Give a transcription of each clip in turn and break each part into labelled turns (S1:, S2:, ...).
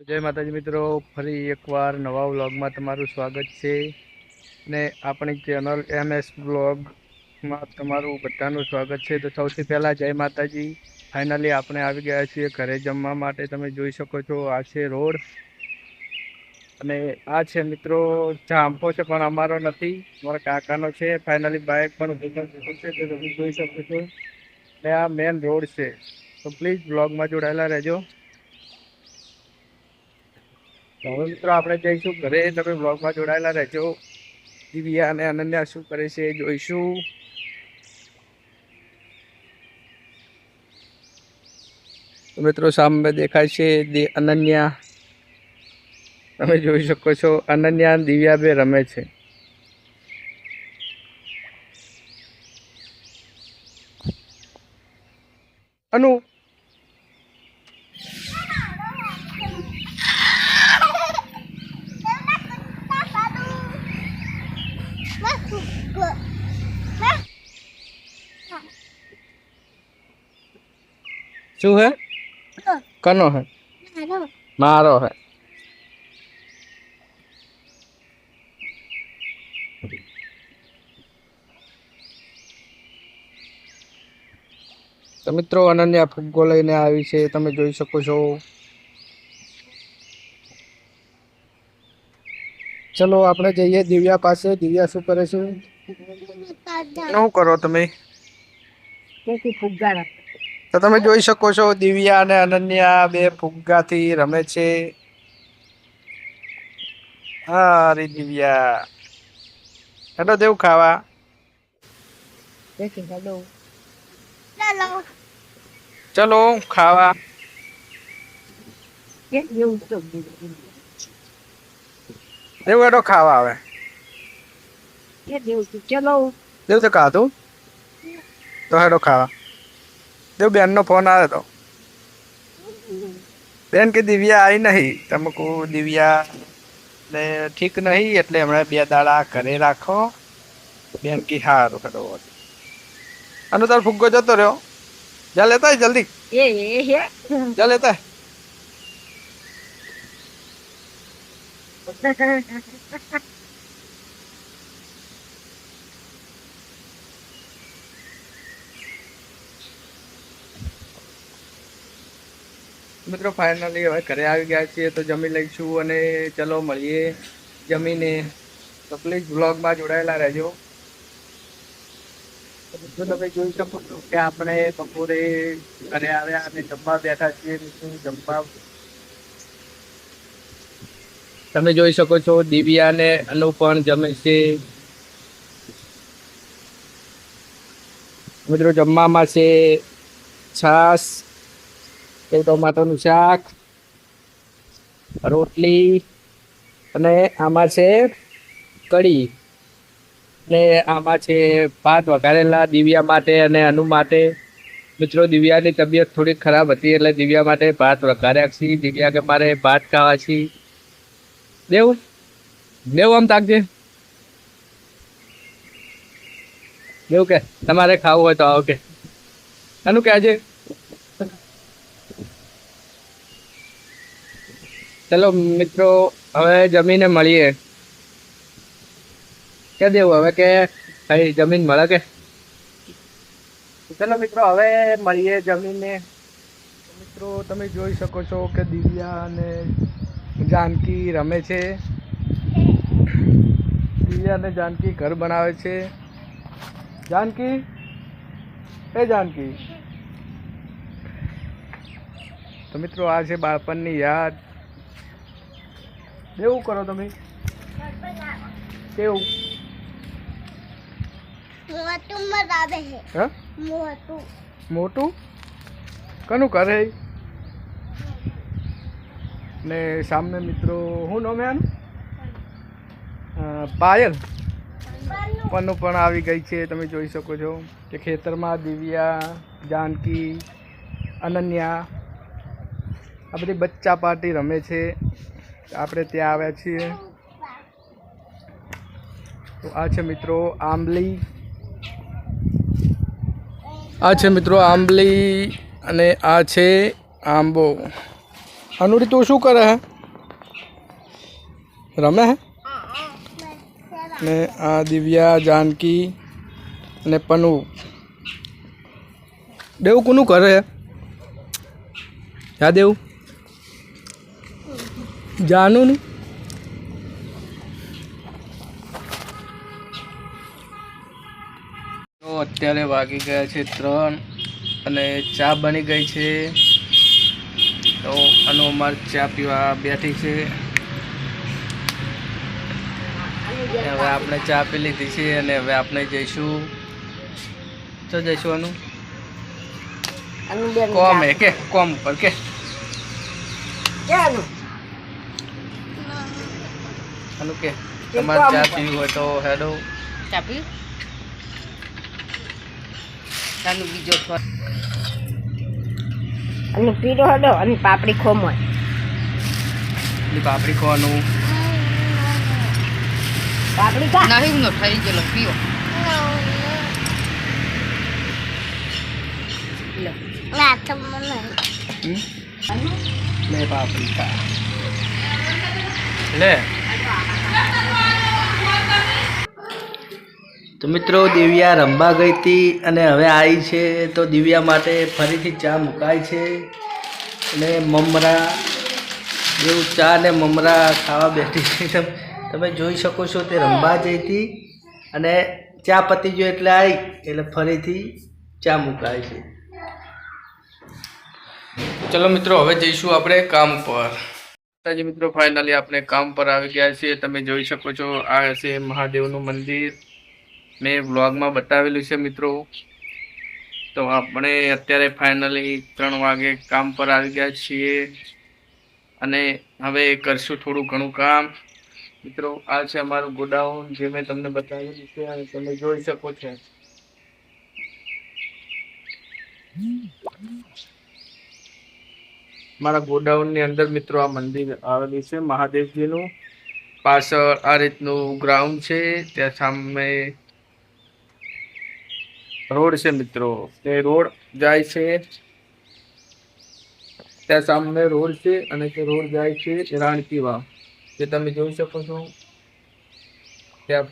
S1: જય માતાજી મિત્રો, ફરી એકવાર નવા વ્લોગમાં તમારું સ્વાગત છે. ને આપણી ચેનલ એમ એસ વ્લોગમાં તમારું બધાનું સ્વાગત છે. તો સૌથી પહેલાં જય માતાજી. ફાઇનલી આપણે આવી ગયા છીએ ઘરે જમવા માટે. તમે જોઈ શકો છો, આ છે રોડ. અને આ છે મિત્રો જાંપો છે, પણ અમારો નથી. મારા કાકાનો છે. ફાઇનલી બાઇક પણ છે, તો તમે જોઈ શકો છો. ને આ મેન રોડ છે. તો પ્લીઝ બ્લોગમાં જોડાયેલા રહેજો. હવે મિત્રો આપણે જઈશું ઘરે. તમે બ્લોગમાં જોડાયેલા રહેજો. દિવ્યા અને અનન્યા શું કરે છે જોઈશું. મિત્રો સામે દેખાય છે અનન્યા. તમે જોઈ શકો છો અનન્યા અને દિવ્યા બે રમે છે. અનુ શું હે? કનો હે? મારો. હે. તો મિત્રો અનન્યા ફુગ્ગો લઈને આવી છે. તમે જોઈ શકો છો. ચલો આપણે જઈએ દિવ્યા પાસે. દિવ્યા શું કરે છે? શું કરો તમે? તો તમે જોઈ શકો છો દિવ્યા અને અનન્યા બે ફુગ્ગાથી રમે છે. હા અરે દિવ્યા. હેડો દેવું ખાવા. ચલો. ખાવા. દેવું હેડો ખાવા આવે દેવ તો ખાધું. તો હેડો ખાવા. દેવ બેનનો ફોન આવ્યો તો. બેન કે દિવ્યા આવી નહીં. તમે કહું દિવ્યા ને ઠીક નહીં એટલે હમણાં બે દાડા ઘરે રાખો. બેન કી હારું હેડો આનો તાર ફુગ્ગો જતો રહ્યો. જા લેતા આય જલ્દી.
S2: એ એ હે.
S1: જા લેતા આય. મિત્રો ફાઇનલી હવે ઘરે આવી ગયા છીએ તો જમી લઈશું અને ચલો મળીએ જમીને. તો પ્લીઝ બ્લોગમાં જોડાયેલા રહેજો. તમે જોઈ શકો છો કે આપણે બપોરે ઘરે આવ્યા અને જમવા બેઠા છીએ જમવા. તમે જોઈ શકો છો, દિવ્યા ને અનુ પણ જમે છે. મિત્રો, જમવામાં છે છાસ સેવ ટોમાટોનું શાક, રોટલી અને આમાં છે કઢી. ને આમાં છે ભાત વઘારેલા દિવ્યા માટે અને અનુ માટે. મિત્રો, દિવ્યાની તબિયત થોડી ખરાબ હતી એટલે દિવ્યા માટે ભાત વઘાર્યા છે દિવ્યા કે મારે ભાત ખાવા છે દેવું? દેવું આમ તાકજે. દેવું કે? તમારે ખાવું હોય તો આવો કે. એનું કે ચલો મિત્રો, હવે જમીને મળીએ. કે દેવું? હવે કે ભાઈ જમીન મળે કે? ચલો મિત્રો, હવે મળીએ જમીનને. મિત્રો, તમે જોઈ શકો છો કે દિવ્યા અને જાનકી રમે છે. દિવ્યા અને જાનકી ઘર બનાવે છે. જાનકી? એ જાનકી. તો મિત્રો, આ છે બાળપણની યાદ. દેવું કરો તમે. કેવું?
S2: મોટું
S1: કનું કરે ને સામે મિત્રો શું નામ આનું? પાયલ. પન્નુ. પણ આવી ગઈ છે તમે જોઈ શકો છો કે ખેતરમાં દિવ્યા જાનકી અનન્યા આ બધી બચ્ચા પાર્ટી રમે છે. આપણે ત્યાં આવ્યા છીએ. તો આ છે મિત્રો આંબલી. આ છે મિત્રો આંબલી અને આ છે આંબો. અનુરી તું શું કરે હે? રમે હે? ને આ દિવ્યા, જાનકી અને પનુ. દેવું, કોનું કરે યાદ યા દેવું નું તો અત્યારે વાગી ગયા છે ત્રણ અને ચા બની ગઈ છે. તો અનુ અમાર ચા પીવા બેઠી છે. હવે આપણે ચા પી લીધી છે અને હવે આપણે જઈશું. તો જઈશું અનુ? કોમ હે કે? કોમ ઉપર કે અનુ? કે તમારે ચા પીવી હોય તો હેડો.
S2: ચાપી તાનું બીજો ફર અને પીરો હડો અને પાપડી ખોમોય.
S1: પાપડી ખોવાનું.
S2: પાપડી ખા. નહીં નો થઈ ગયેલો પીઓ?
S1: લે પાપડી ખા. લે. તો મિત્રો, દિવ્યા રમવા ગઈ હતી અને હવે આવી છે. તો દિવ્યા માટે ફરીથી ચા મુકાય છે અને મમરા જેવું ચા ને મમરા ખાવા બેઠી છે. તમે જોઈ શકો છો તે રમવા જઈ હતી અને ચા પતી ગયો એટલે આવી એટલે ફરીથી ચા મુકાય છે. ચલો મિત્રો, હવે જઈશું આપણે કામ પર. મિત્રો ફાઇનલી આપણે કામ પર આવી ગયા છીએ. તમે જોઈ શકો છો, આ છે મહાદેવનું મંદિર. મેં વ્લોગમાં બતાવેલું છે મિત્રો. તો આપણે અત્યારે ફાઇનલી ત્રણ વાગે કામ પર આવી ગયા છીએ. અને હવે કરશું થોડું ઘણું કામ. મિત્રો, આ છે અમારું ગોડાઉન જે મેં તમને બતાવેલું છે અને તમે જોઈ શકો છો. મારા ગોડાઉનની અંદર મિત્રો આ મંદિર આવેલું છે, મહાદેવજીનું. પાછળ આ રીતનું ગ્રાઉન્ડ છે, ત્યાં સામે રોડ છે મિત્રો. તે રોડ જાય છે. ત્યાં સામે રોડ છે અને તે રોડ જાય છે રાણકી વાવ જે તમે જોઈ શકો છો, ત્યાં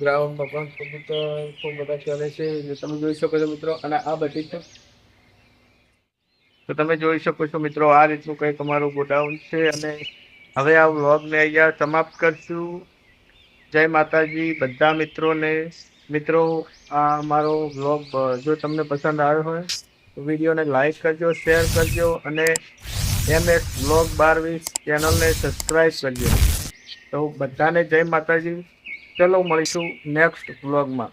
S1: ગ્રાઉન્ડમાં પણ કબૂતર ખૂબ બધા ચાલે છે. જે તમે જોઈ શકો છો મિત્રો, અને આ બધી છે તો તમે જોઈ શકો છો મિત્રો, આ રીતનું કંઈક અમારું ગોડાઉન છે. અને હવે આ વ્લોગને અહીંયા સમાપ્ત કરશું. જય માતાજી, બધા મિત્રોને મિત્રો, આ મારો વ્લોગ જો તમને પસંદ આવ્યો હોય, તો વિડીયોને લાઈક કરજો શેર કરજો અને એમ એસ વ્લોગ બારવીસ ચેનલને સબસ્ક્રાઈબ કરજો. તો બધાને જય માતાજી. ચલો મળીશું નેક્સ્ટ વ્લોગમાં